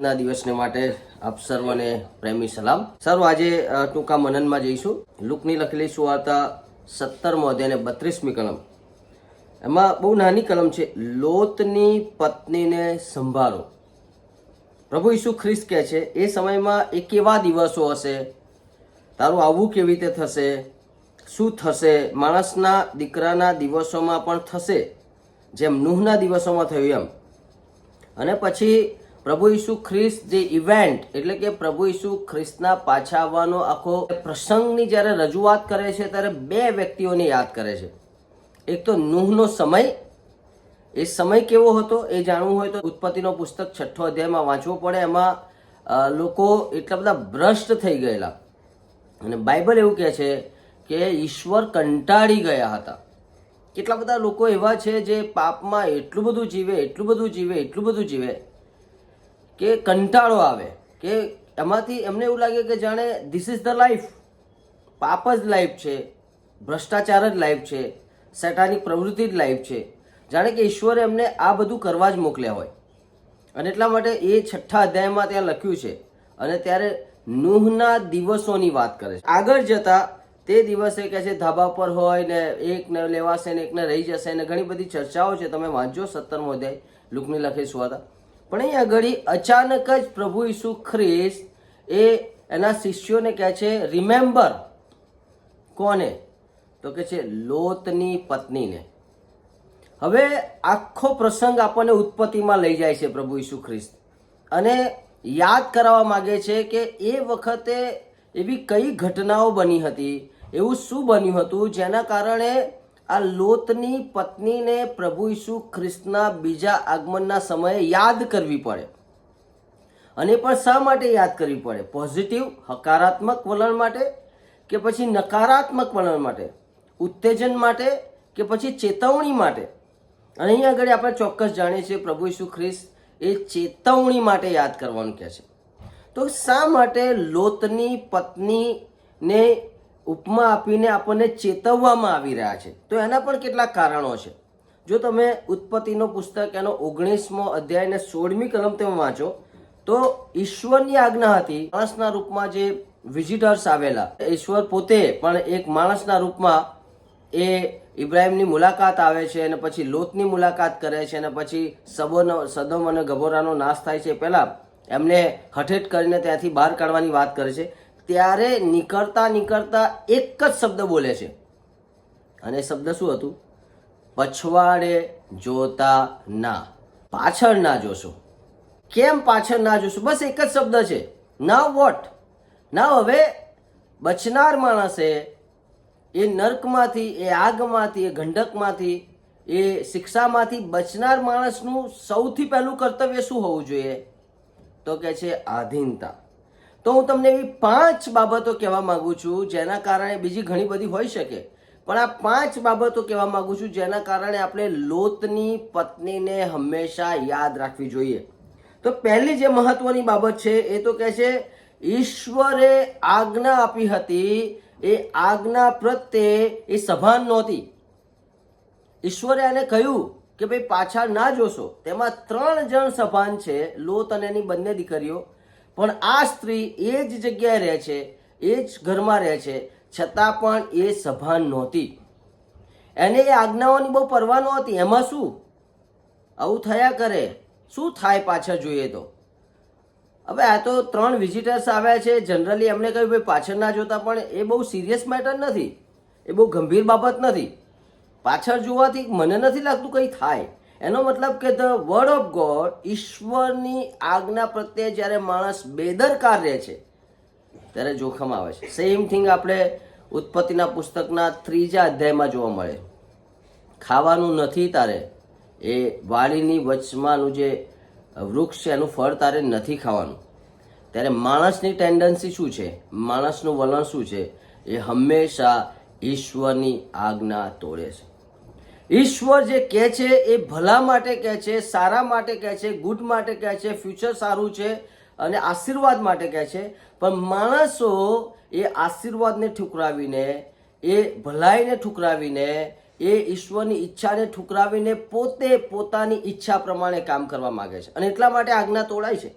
ના દિવસને માટે આપ સર્વને પ્રેમી સલામ. સર્વ આજે ટૂંકા મનનમાં જઈશું. લુકની લખેલી સુવાર્તા સત્તરમો અધ્યાય અને બત્રીસમી કલમ. એમાં બહુ નાની કલમ છે, લોતની પત્નીને સંભાળો. પ્રભુ ઈસુ ખ્રિસ્ત કહે છે, એ સમયમાં એ કેવા દિવસો હશે, તારું આવવું કેવી રીતે થશે? શું થશે? માણસના દીકરાના દિવસોમાં પણ થશે, જેમ નુહના દિવસોમાં થયું એમ. અને પછી પ્રભુ ઈસુ ખ્રિસ્ત જે ઇવેન્ટ એટલે કે પ્રભુ ઈસુ ખ્રિસ્તના પાછા આવવાનો આખો પ્રસંગની જ્યારે રજૂઆત કરે છે, ત્યારે બે વ્યક્તિઓને યાદ કરે છે. એક તો નુહનો સમય. એ સમય કેવો હતો એ જાણવું હોય તો ઉત્પત્તિનો પુસ્તક છઠ્ઠો અધ્યાયમાં વાંચવો પડે. એમાં લોકો એટલા બધા ભ્રષ્ટ થઈ ગયેલા. અને બાઇબલ એવું કહે છે કે ઈશ્વર કંટાળી ગયા હતા. કેટલા બધા લોકો એવા છે જે પાપમાં એટલું બધું જીવે, એટલું બધું જીવે, એટલું બધું જીવે. કે કંટાળો આવે, કે એમાંથી એમને એવું લાગે કે જાણે ધીસ ઇઝ ધ લાઈફ પાપ જ લાઈફ છે, ભ્રષ્ટાચાર જ લાઈફ છે સેટાની પ્રવૃત્તિ જ લાઈફ છે. જાણે કે ઈશ્વરે એમને આ બધું કરવા જ મોકલ્યા હોય. અને એટલા માટે એ છઠ્ઠા અધ્યાયમાં ત્યાં લખ્યું છે. અને ત્યારે નુહના દિવસોની વાત કરે છે. આગળ જતા તે દિવસે કહે છે, ધાબા પર હોય ને એકને લેવાશે ને એકને રહી જશે ને ઘણી બધી ચર્ચાઓ છે, તમે વાંચજો સત્તરમો અધ્યાય, લુકની લખી સુવાતા. પણ અહીં આગળ અચાનક જ પ્રભુ ઈસુ ખ્રિસ્ત એ એના શિષ્યોને કહે છે રિમેમ્બર કોને? તો કે છે, લોતની પત્નીને. હવે આખો પ્રસંગ આપણને ઉત્પત્તિમાં લઈ જાય છે પ્રભુ ઈસુ ખ્રિસ્ત. અને યાદ કરાવવા માગે છે કે એ વખતે એવી કઈ ઘટનાઓ બની હતી, એવું શું બન્યું હતું, જેના કારણે આ લોતની પત્નીને પ્રભુ ઈસુ ખ્રિસ્તના બીજા આગમનના સમયે યાદ કરવી પડે. અને પણ શા માટે યાદ કરવી પડે? પોઝિટિવ હકારાત્મક વલણ માટે કે પછી નકારાત્મક વલણ માટે? ઉત્તેજન માટે કે પછી ચેતવણી માટે? અને અહીંયા આગળ આપણે ચોક્કસ જાણીએ છીએ પ્રભુ ઈસુ ખ્રિસ્ત એ ચેતવણી માટે યાદ કરવાનું કહે છે. તો શા માટે લોતની પત્નીને ઉપમા આપીને આપણને ચેતવવામાં આવી રહ્યા છે. તો એના પણ કેટલાક કારણો છે. જો તમે ઉત્પત્તિનો પુસ્તક એનો ઓગણીસમો અધ્યાય ને સોળમી કલમ તમે વાંચો, તો ઈશ્વરની આજ્ઞા હતી, માણસના રૂપમાં જે વિઝિટર્સ આવેલા, ઈશ્વર પોતે પણ એક માણસના રૂપમાં એ ઇબ્રાહિમની મુલાકાત આવે છે અને પછી લોતની મુલાકાત કરે છે અને પછી સબોનો, સદમ અને ગભોરાનો નાશ થાય છે. પહેલાં એમને હઠેટ કરીને ત્યાંથી બહાર કાઢવાની વાત કરે છે. ત્યારે નીકળતા નીકળતા એક જ શબ્દ બોલે છે. અને શબ્દ શું હતું? પછવાડે જોતા ના, પાછળ ના જોશો. કેમ પાછળ ના જોશો? બસ એક જ શબ્દ છે. ના વોટ ના હવે બચનાર માણસે એ નર્કમાંથી, એ આગમાંથી, એ ગંડકમાંથી, એ શિક્ષામાંથી બચનાર માણસનું સૌથી પહેલું કર્તવ્ય શું હોવું જોઈએ? તો કે છે આધીનતા. તો હું તમને એવી પાંચ બાબતો કહેવા માગું છું, જેના કારણે બીજી ઘણી બધી હોઈ શકે. પણ આ પાંચ બાબતો કહેવા માંગુ છું, જેના કારણે આપણે લોતની પત્નીને હંમેશા યાદ રાખવી જોઈએ. તો પહેલી જે મહત્વની બાબત છે, એ તો કહે છે, ઈશ્વરે આજ્ઞા આપી હતી, એ આજ્ઞા પ્રત્યે એ સભાન નહોતી. ઈશ્વરે એને કહ્યું કે, ભાઈ પાછા ના જોશો. તેમાં ત્રણ જણ સભાન છે, લોત અને એની બંને દીકરીઓ. પણ આ સ્ત્રી એ જ જગ્યાએ રહે છે, એ જ ઘરમાં રહે છે, છતાં પણ એ સભાન નહોતી. એને એ આજ્ઞાઓની બહુ પરવા નહોતી. એમાં શું? આવું થયા કરે. શું થાય પાછળ જોઈએ તો? હવે આ તો ત્રણ વિઝિટર્સ આવ્યા છે. જનરલી એમને કહ્યું, ભાઈ, પાછળ ના જોતા પણ એ બહુ સિરિયસ મેટર નથી. એ બહુ ગંભીર બાબત નથી. પાછળ જોવાથી મને નથી લાગતું કંઈ થાય. એનો મતલબ કે ધ વર્ડ ઓફ ગોડ ઈશ્વરની આજ્ઞા પ્રત્યે જ્યારે માણસ બેદરકાર રહે છે, ત્યારે જોખમ આવે છે. સેમ થિંગ આપણે ઉત્પત્તિના પુસ્તકના ત્રીજા અધ્યાયમાં જોવા મળે. ખાવાનું નથી તારે. એ વાડીની વચમાંનું જે વૃક્ષ છે, એનું ફળ તારે નથી ખાવાનું. ત્યારે માણસની ટેન્ડન્સી શું છે? માણસનું વલણ શું છે? એ હંમેશા ઈશ્વરની આજ્ઞા તોડે છે. ઈશ્વર જે કહે છે એ ભલા માટે કહે છે, સારા માટે કહે છે, ગુડ માટે કહે છે, ફ્યુચર સારું છે અને આશીર્વાદ માટે કહે છે. પણ માણસો એ આશીર્વાદને ઠુકરાવીને, એ ભલાઈને ઠુકરાવીને, એ ઈશ્વરની ઈચ્છાને ઠુકરાવીને પોતે પોતાની ઈચ્છા પ્રમાણે કામ કરવા માગે છે. અને એટલા માટે આજ્ઞા તોડાય છે.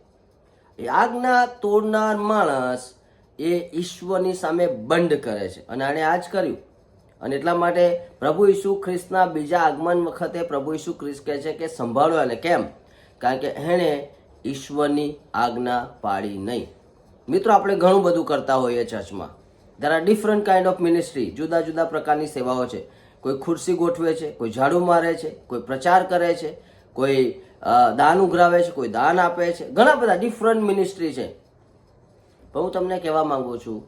એ આજ્ઞા તોડનાર માણસ એ ઈશ્વરની સામે બંધ કરે છે. અને આણે આ જ કર્યું. અને એટલા માટે પ્રભુ ઈસુ ખ્રિસ્તના બીજા આગમન વખતે પ્રભુ ઈસુ ખ્રિસ્ત કહે છે કે સંભાળો અને કેમ? કારણ કે એણે ઈશ્વરની આજ્ઞા પાડી નહીં. મિત્રો, આપણે ઘણું બધું કરતા હોઈએ ચર્ચમાં are different kind of ministry જુદા જુદા પ્રકારની સેવાઓ છે. કોઈ ખુરશી ગોઠવે છે, કોઈ ઝાડુ મારે છે, કોઈ પ્રચાર કરે છે, કોઈ દાન ઉઘરાવે છે, કોઈ દાન આપે છે. ઘણા બધા ડિફરન્ટ મિનિસ્ટ્રી છે. પણ હું તમને કહેવા માગું છું,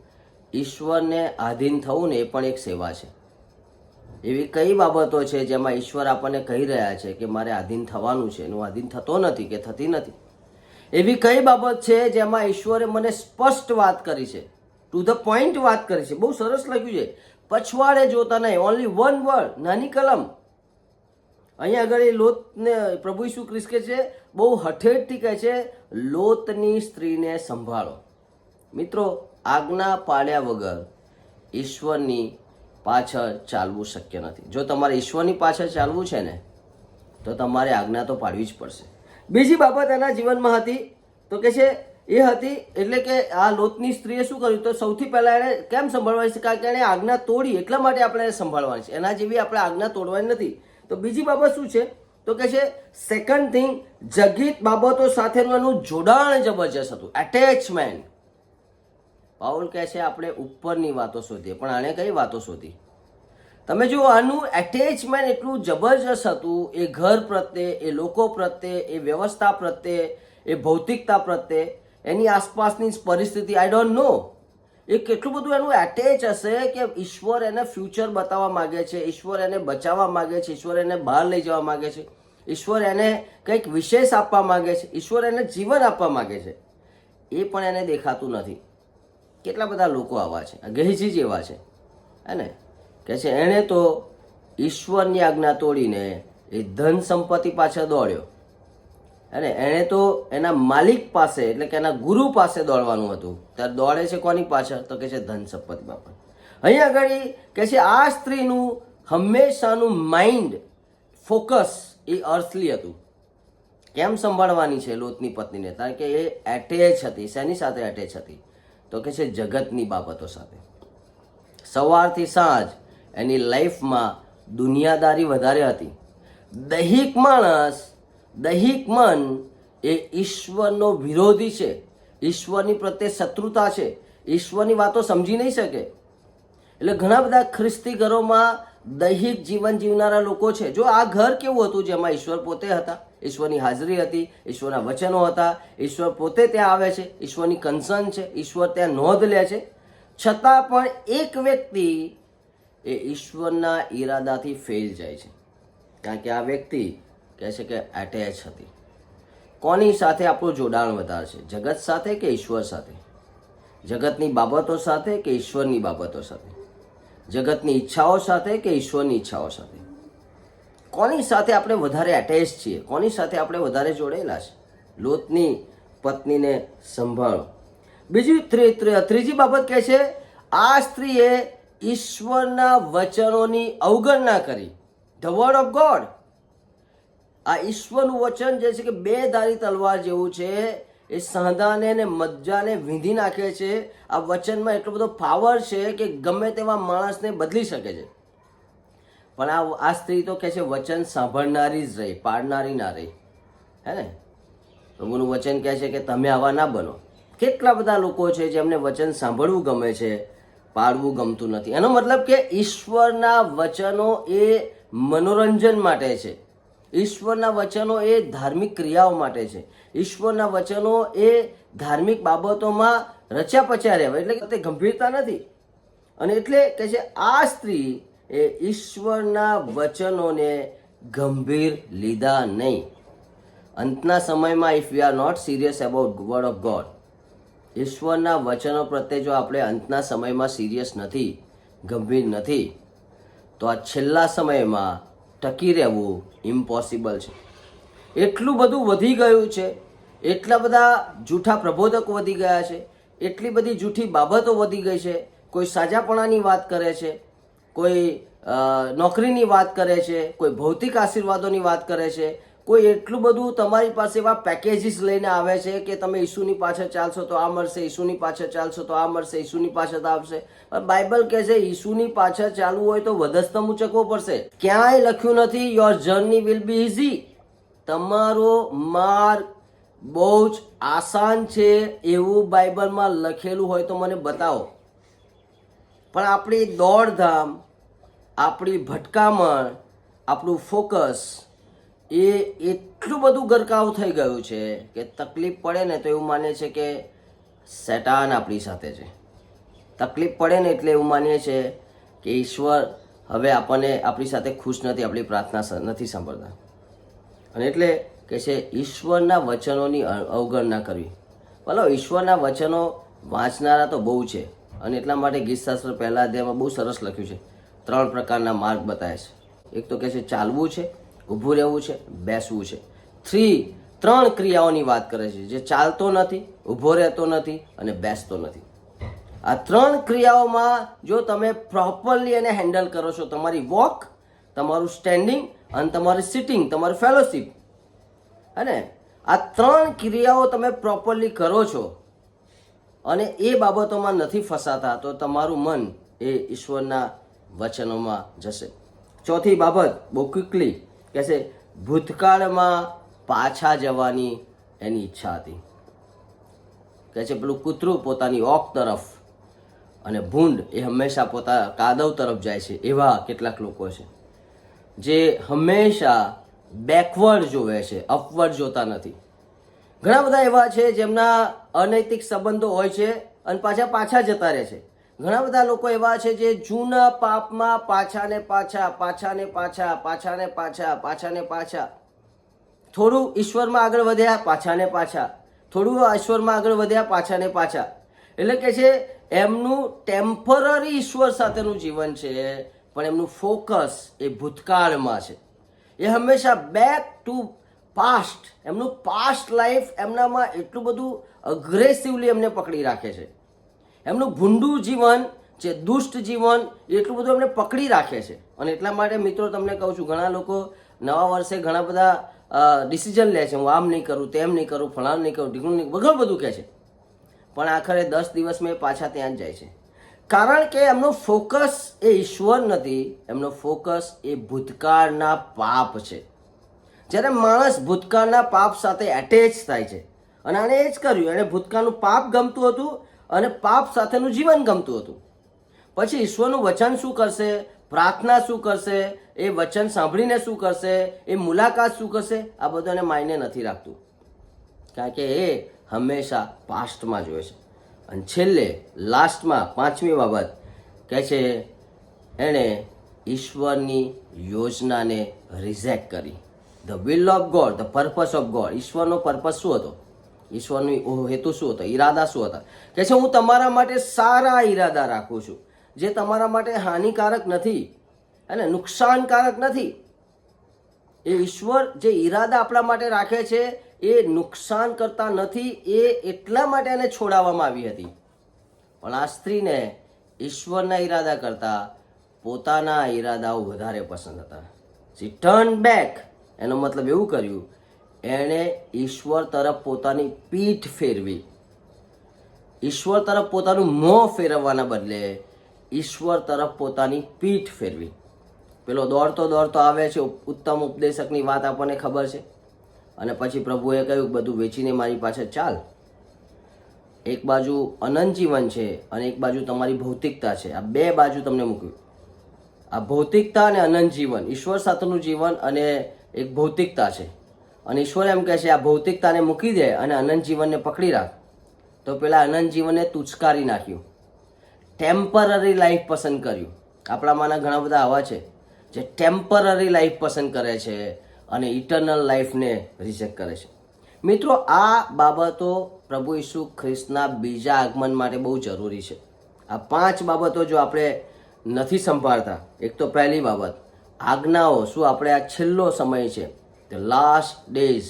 ઈશ્વરને આધીન થવું ને એ પણ એક સેવા છે. એવી કઈ બાબતો છે જેમાં ઈશ્વર આપણને કહી રહ્યા છે કે મારે આધીન થવાનું છે એનું આધીન થતો નથી કે થતી નથી? એવી કઈ બાબત છે જેમાં ઈશ્વરે મને સ્પષ્ટ વાત કરી છે? ટુ ધ પોઈન્ટ વાત કરી છે. બહુ સરસ લખ્યું છે. પછવાડે જોતા નહીં. ઓનલી વન વર્ડ નાની કલમ. અહીંયા આગળ એ લોતને પ્રભુ ઈસુ ખ્રિસ્ત કહે છે, બહુ હઠેઠથી કહે છે, લોતની સ્ત્રીને સંભાળો. મિત્રો, આજ્ઞા પાડ્યા વગર ઈશ્વરની પાછળ ચાલવું શક્ય નથી. જો તમારે ઈશ્વરની પાછળ ચાલવું છે ને, તો તમારે આજ્ઞા તો પાડવી જ પડશે. બીજી બાબત એના જીવનમાં હતી, તો કે છે, એ હતી એટલે કે આ લોતની સ્ત્રીએ શું કર્યું, તો સૌથી પહેલાં એણે કેમ સંભાળવાની છે? કારણ કે એણે આજ્ઞા તોડી, એટલા માટે આપણે એને સંભાળવાની છે. એના જેવી આપણે આજ્ઞા તોડવાની નથી. તો બીજી બાબત શું છે? તો કે છે સેકન્ડ થિંગ જગીત બાબતો સાથેનું એનું જોડાણ જબરજસ્ત હતું. એટેચમેન્ટ પાઉલ કહે છે, આપણે ઉપરની વાતો શોધીએ. પણ આણે કઈ વાતો શોધી? તમે જુઓ, આનું એટેચમેન્ટ એટલું જબરજસ્ત હતું, એ ઘર પ્રત્યે, એ લોકો પ્રત્યે, એ વ્યવસ્થા પ્રત્યે, એ ભૌતિકતા પ્રત્યે, એની આસપાસની પરિસ્થિતિ આઈ ડોન્ટ નો એ કેટલું બધું એનું એટેચ હશે કે ઈશ્વર એને ફ્યુચર બતાવવા માગે છે, ઈશ્વર એને બચાવવા માંગે છે, ઈશ્વર એને બહાર લઈ જવા માગે છે, ઈશ્વર એને કંઈક વિશેષ આપવા માંગે છે, ઈશ્વર એને જીવન આપવા માગે છે. એ પણ એને દેખાતું નથી. કેટલા બધા લોકો આવા છે? ગહેજી જ એવા છે, હે કે છે, એણે તો ઈશ્વરની આજ્ઞા તોડીને એ ધન સંપત્તિ પાછળ દોડ્યો. અને એણે તો એના માલિક પાસે, એટલે કે એના ગુરુ પાસે દોડવાનું હતું. ત્યારે દોડે છે કોની પાછળ? તો કે છે ધન સંપત્તિ બાપા અહીંયા આગળ કે છે, આ સ્ત્રીનું હંમેશાનું માઇન્ડ ફોકસ એ અર્થલી હતું. કેમ સંભાળવાની છે લોતની પત્નીને? કારણ કે એ એટેચ હતી. શેની સાથે એટેચ હતી? તો કે છે જગતની બાબતો સાથે. સવારથી સાંજ એની લાઈફમાં દુનિયાદારી વધારે હતી. દૈહિક માણસ, દૈહિક મન એ ઈશ્વરનો વિરોધી છે. ઈશ્વરની પ્રત્યે શત્રુતા છે. ઈશ્વરની વાતો સમજી નહીં શકે. એટલે ઘણા બધા ખ્રિસ્તી ઘરોમાં દૈહિક જીવન જીવનારા લોકો છે. જો આ ઘર કેવું હતું જેમાં ઈશ્વર પોતે હતા? ઈશ્વરની હાજરી હતી, ઈશ્વરના વચનો હતા. ઈશ્વર પોતે ત્યાં આવે છે, ઈશ્વરની કન્સર્ન છે, ઈશ્વર ત્યાં નોંધ લે છે. છતાં પણ એક વ્યક્તિ એ ઈશ્વરના ઈરાદાથી ફેલ જાય છે. કારણ કે આ વ્યક્તિ કહે છે કે એટેચ હતી. કોની સાથે આપણું જોડાણ વધારે છે? જગત સાથે કે ઈશ્વર સાથે? જગતની બાબતો સાથે કે ઈશ્વરની બાબતો સાથે? જગતની ઈચ્છાઓ સાથે કે ઈશ્વરની ઈચ્છાઓ સાથે? કોની સાથે આપણે વધારે એટેચ છીએ? કોની સાથે આપણે વધારે જોડેલા છે? લોતની પત્નીને સંભાળો. બીજી ત્રી- ત્રી- ત્રીજી બાબત કહે છે, આ સ્ત્રીએ ઈશ્વરના વચનોની અવગણના કરી. ધ વર્ડ ઓફ ગોડ આ ઈશ્વરનું વચન જે છે કે બે ધારી તલવાર જેવું છે, એ સાંધાને ને મજ્જાને વીંધી નાખે છે. આ વચનમાં એટલો બધો પાવર છે કે ગમે તેવા માણસને બદલી શકે છે. પણ આ આ સ્ત્રી તો કહે છે, વચન સાંભળનારી જ રહી, પાડનારી ના રહી. હે ને? પ્રભુનું વચન કહે છે કે, તમે આવા ના બનો. કેટલા બધા લોકો છે જેમને વચન સાંભળવું ગમે છે, પાડવું ગમતું નથી. એનો મતલબ કે ઈશ્વરના વચનો એ મનોરંજન માટે છે. ઈશ્વરના વચનો એ ધાર્મિક ક્રિયાઓ માટે છે. ઈશ્વરના વચનો એ ધાર્મિક બાબતોમાં રચ્યા પચ્યા રહેવા. એટલે કે તે ગંભીરતા નથી. અને એટલે કે છે, આ સ્ત્રી એ ઈશ્વરના વચનોને ગંભીર લીધા નહીં. અંતના સમયમાં if we are not serious about word of God ઈશ્વરના વચનો પ્રત્યે જો આપણે અંતના સમયમાં સિરિયસ નથી, ગંભીર નથી, તો આ છેલ્લા સમયમાં ટકી રહેવું ઇમ્પોસિબલ છે. એટલું બધું વધી ગયું છે, એટલા બધા જૂઠા પ્રબોધકો વધી ગયા છે, એટલી બધી જૂઠી બાબતો વધી ગઈ છે, કોઈ સાજાપણાની વાત કરે છે કોઈ નોકરીની વાત કરે છે, કોઈ ભૌતિક આશીર્વાદોની વાત કરે છે, કોઈ એટલું બધું તમારી પાસે એવા પેકેજીસ લઈને આવે છે કે તમે ઈસુની પાછળ ચાલશો તો આ મળશે, ઈસુની પાછળ ચાલશો તો આ મળશે, ઈસુની પાછળ આવશે. પણ બાઇબલ કહે છે, ઈસુની પાછળ ચાલવું હોય તો વધસ્તંભ ઉચકવો પડશે. ક્યાંય લખ્યું નથી your journey will be easy તમારો માર્ગ બહુ જ આસાન છે એવું બાઇબલમાં લખેલું હોય તો મને બતાવો. પણ આપણી દોડધામ આપણી ભટકામણ, આપણું ફોકસ એ એટલું બધું ગરકાવ થઈ ગયું છે કે તકલીફ પડે ને તો એવું માને છે કે શેટાન આપણી સાથે છે. તકલીફ પડે ને એટલે એવું માનીએ છીએ કે ઈશ્વર હવે આપણને આપણી સાથે ખુશ નથી, આપણી પ્રાર્થના નથી સાંભળતા. અને એટલે કે છે, ઈશ્વરના વચનોની અવગણના કરવી. બોલો ઈશ્વરના વચનો વાંચનારા તો બહુ છે. અને એટલા માટે ગીતશાસ્ત્ર પહેલા અધ્યાયમાં બહુ સરસ લખ્યું છે. ત્રણ પ્રકારના માર્ગ બતાવે છે. એક તો કહે છે ચાલવું છે, ઊભું રહેવું છે, બેસવું છે. થ્રી ત્રણ ક્રિયાઓની વાત કરે છે. જે ચાલતો નથી, ઊભો રહેતો નથી અને બેસતો નથી. આ ત્રણ ક્રિયાઓમાં જો તમે પ્રોપરલી એને હેન્ડલ કરો છો, તમારી વોક તમારું સ્ટેન્ડિંગ અને તમારી સિટિંગ તમારું ફેલોશિપ અને આ ત્રણ ક્રિયાઓ તમે પ્રોપરલી કરો છો અને એ બાબતોમાં નથી ફસાતા, તો તમારું મન એ ઈશ્વરના વચનોમાં જશે. ચોથી બાબત બહુ ક્વિકલી કે છે, ભૂતકાળમાં પાછા જવાની એની ઈચ્છા હતી. કહે છે, પેલું કૂતરું પોતાની ઓક તરફ અને ભૂંડ એ હંમેશા પોતા કાદવ તરફ જાય છે, એવા કેટલાક લોકો છે. જે હંમેશા બેકવર્ડ જોવે છે અપવર્ડ જોતા નથી. ઘણા બધા એવા છે જેમના અનૈતિક સંબંધો હોય છે અને પાછા પાછા જતા રહે છે. ઘણા બધા લોકો એવા છે જે જૂના પાપમાં પાછા ને પાછા પાછા ને પાછા પાછા ને પાછા પાછા ને પાછા. થોડું ઈશ્વરમાં આગળ વધ્યા પાછા ને પાછા. થોડું ઈશ્વરમાં આગળ વધ્યા પાછા ને પાછા. એટલે કે છે, એમનું ટેમ્પરરી ઈશ્વર સાથેનું જીવન છે, પણ એમનું ફોકસ એ ભૂતકાળમાં છે. એ હંમેશા બેક ટુ પાસ્ટ એમનું પાસ્ટ લાઈફ એમનામાં એટલું બધું અગ્રેસિવલી એમને પકડી રાખે છે. એમનું ભૂંડું જીવન, જે દુષ્ટ જીવન, એટલું બધું એમને પકડી રાખે છે. અને એટલા માટે મિત્રો તમને કહું છું, ઘણા લોકો નવા વર્ષે ઘણા બધા ડિસિઝન લે છે, હું આમ નહીં કરું, તેમ નહીં કરું, ફલાણ નહીં કરું, ઢીકણું નહીં ઘણું બધું કહે છે. પણ આખરે દસ દિવસમાં એ પાછા ત્યાં જ જાય છે. કારણ કે એમનો ફોકસ એ ઈશ્વર નથી, એમનો ફોકસ એ ભૂતકાળના પાપ છે. જ્યારે માણસ ભૂતકાળના પાપ સાથે એટેચ થાય છે. અને આને એ જ કર્યું, એણે ભૂતકાળનું પાપ ગમતું હતું અને પાપ સાથેનું જીવન ગમતું હતું. પછી ઈશ્વરનું વચન શું કરશે? પ્રાર્થના શું કરશે? એ વચન સાંભળીને શું કરશે? એ મુલાકાત શું કરશે? આ બધાને માયને નથી રાખતું. કારણ કે એ હંમેશા પાસ્ટમાં જોવે છે. અને છેલ્લે, લાસ્ટમાં, પાંચમી બાબત કહે છે, એણે ઈશ્વરની યોજનાને રિજેક્ટ કરી. The will of God the purpose of God ઈશ્વરનો purpose શું હતો? ઈશ્વરનો હેતુ શું હતો? ઈરાદા શું હતા? કે છે, હું તમારા માટે સારા ઈરાદા રાખું છું, જે તમારા માટે હાનિકારક નથી અને નુકસાનકારક નથી. એ ઈશ્વર જે ઈરાદા આપણા માટે રાખે છે, એ નુકસાન કરતા નથી, એ એટલા માટે એને છોડાવવામાં આવી હતી. પણ આ સ્ત્રીને ઈશ્વરના ઈરાદા કરતા પોતાના ઈરાદાઓ વધારે પસંદ હતા. સી ટર્ન બેક એનો મતલબ એવું કર્યું એણે ઈશ્વર તરફ પોતાની પીઠ ફેરવી. ઈશ્વર તરફ પોતાનું મોં ફેરવવાના બદલે ઈશ્વર તરફ પોતાની પીઠ ફેરવી. પેલો દોડતો દોડતો આવે છે ઉત્તમ ઉપદેશકની વાત આપણને ખબર છે. અને પછી પ્રભુએ કહ્યું, બધું વેચીને મારી પાસે ચાલ. એક બાજુ અનંત જીવન છે અને એક બાજુ તમારી ભૌતિકતા છે. આ બે બાજુ તમને મૂક્યું. આ ભૌતિકતા અને અનંત જીવન ઈશ્વર સાથેનું જીવન અને એક ભૌતિકતા છે. અને ઈશ્વર એમ કહે છે, આ ભૌતિકતાને મૂકી દે અને અનંત જીવનને પકડી રાખ. તો પેલા અનંત જીવનને તુચકારી નાખ્યું. ટેમ્પરરી લાઈફ પસંદ કર્યું. આપણામાંના ઘણા બધા આવા છે, જે ટેમ્પરરી લાઈફ પસંદ કરે છે અને ઇટરનલ લાઈફને રિજેક્ટ કરે છે. મિત્રો, આ બાબતો પ્રભુ ઈસુ ખ્રિસ્તના બીજા આગમન માટે બહુ જરૂરી છે. આ પાંચ બાબતો જો આપણે નથી સંભાળતા, એક તો પહેલી બાબત, આજ્ઞાઓ, શું આપણે આ છેલ્લો સમય છે ધ લાસ્ટ ડેઝ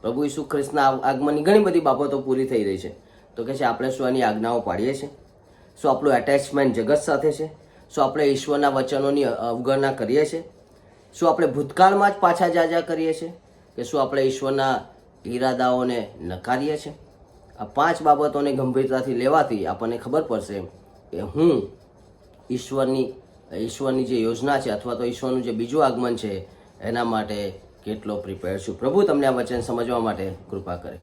પ્રભુ ઈસુ ખ્રિસ્તના આગમનની ઘણી બધી બાબતો પૂરી થઈ રહી છે. તો કે છે, આપણે શું એની આજ્ઞાઓ પાડીએ છીએ? શું આપણું એટેચમેન્ટ જગત સાથે છે? શું આપણે ઈશ્વરના વચનોની અવગણના કરીએ છીએ? શું આપણે ભૂતકાળમાં જ પાછા જાજા કરીએ છીએ? કે શું આપણે ઈશ્વરના ઈરાદાઓને નકારીએ છીએ? આ પાંચ બાબતોને ગંભીરતાથી લેવાથી આપણને ખબર પડશે કે હું ઈશ્વરની ઈશ્વરની જે યોજના છે અથવા તો ઈશ્વરનું જે બીજું આગમન છે, એના માટે કેટલો પ્રિપેર છું. પ્રભુ તમને આ વચન સમજવા માટે કૃપા કરે.